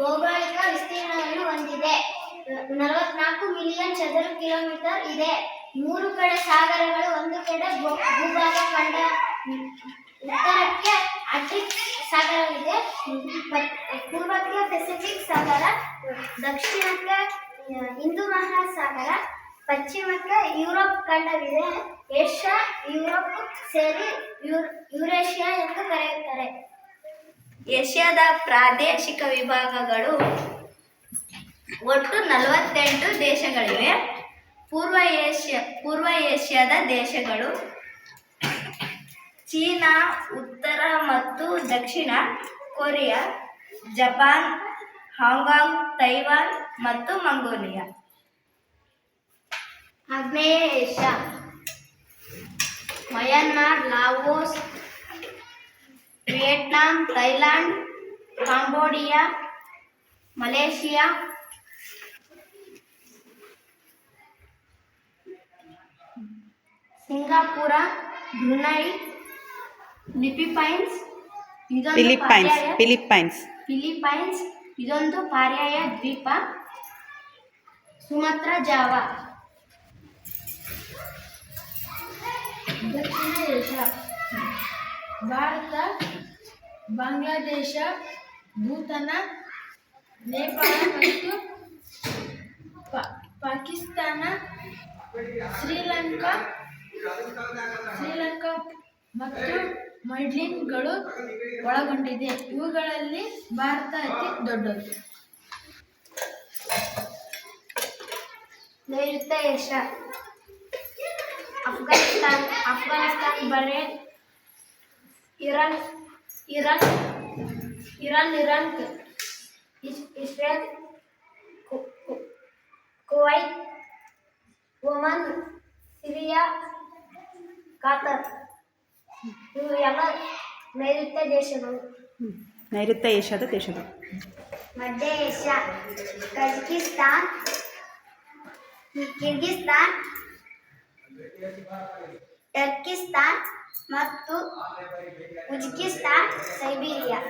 ಭೌಗೋಳಿಕ ವಿಸ್ತೀರ್ಣವನ್ನು ಹೊಂದಿದೆ. ನಲವತ್ನಾಲ್ಕು ಮಿಲಿಯನ್ ಚದರ ಕಿಲೋಮೀಟರ್ ಇದೆ. ಮೂರು ಕಡೆ ಸಾಗರಗಳು, ಒಂದು ಕಡೆ ಭೂಭಾಗ ಖಂಡ, ಉತ್ತರಕ್ಕೆ ಅಟ್ರಿಕ್ ಸಾಗರವಿದೆ. ಪೂರ್ವಕ್ಕೆ ಪೆಸಿಫಿಕ್ ಸಾಗರ, ದಕ್ಷಿಣಕ್ಕೆ ಹಿಂದೂ ಮಹಾಸಾಗರ, ಪಶ್ಚಿಮಕ್ಕೆ ಯುರೋಪ್ ಖಂಡವಿದೆ. ಏಷ್ಯಾ, ಯುರೋಪ್ ಸೇರಿ ಯುರ್- ಯುರೇಷಿಯಾ ಎಂದು ಕರೆಯುತ್ತಾರೆ. ಏಷ್ಯಾದ ಪ್ರಾದೇಶಿಕ ವಿಭಾಗಗಳು ಒಟ್ಟು ನಲವತ್ತೆಂಟು ದೇಶಗಳಿವೆ. ಪೂರ್ವ ಏಷ್ಯಾ, ಪೂರ್ವ ಏಷ್ಯಾದ ದೇಶಗಳು ಚೀನಾ, ಉತ್ತರ ಮತ್ತು ದಕ್ಷಿಣ Korea, Japan, Hong Kong, Taiwan ಮತ್ತು ಮಂಗೋಲಿಯಾ. ಆಗ್ನೇಯ Asia, Myanmar, Laos Vietnam Thailand Cambodia Malaysia Singapore Brunei Philippines ಇದೊಂದು ಫಿಲಿಪ್ಪೈನ್ಸ್ ಪರ್ಯಾಯ- ಫಿಲಿಪ್ಪೈನ್ಸ್ ಫಿಲಿಪೈನ್ಸ್ ಇದೊಂದು ಪರ್ಯಾಯ ದ್ವೀಪ ಸುಮತ್ರ ಜಾವಾ ದಕ್ಷಿಣ ಏಷ್ಯಾ ಭಾರತ ಬಾಂಗ್ಲಾದೇಶ, ಭೂತಾನ, ನೇಪಾಳ ಮತ್ತು ಪಾಕಿಸ್ತಾನ, ಶ್ರೀಲಂಕಾ ಶ್ರೀಲಂಕಾ ಮತ್ತು ಮಡ್ಲಿನ್ಗಳು ಒಳಗೊಂಡಿದೆ. ಇವುಗಳಲ್ಲಿ ಭಾರತ ಅತಿ ದೊಡ್ಡದು. ನೈಋತ್ಯ Asia, Afghanistan Afghanistan Bahrain Iran İran, İran, İran, İsrail, Kuveyt, Oman, Suriye, Qatar నువ్వు ఎలా నైరుత్య దేశము నైరుత్య ఏషాద దేశము మధ్య ఏషియా కజకిస్తాన్ కిర్గిస్తాన్ టర్కిస్తాన్ ಮತ್ತು ಉಜ್ಕಿಸ್ತಾನ್ ಸೈಬೀರಿಯಾ.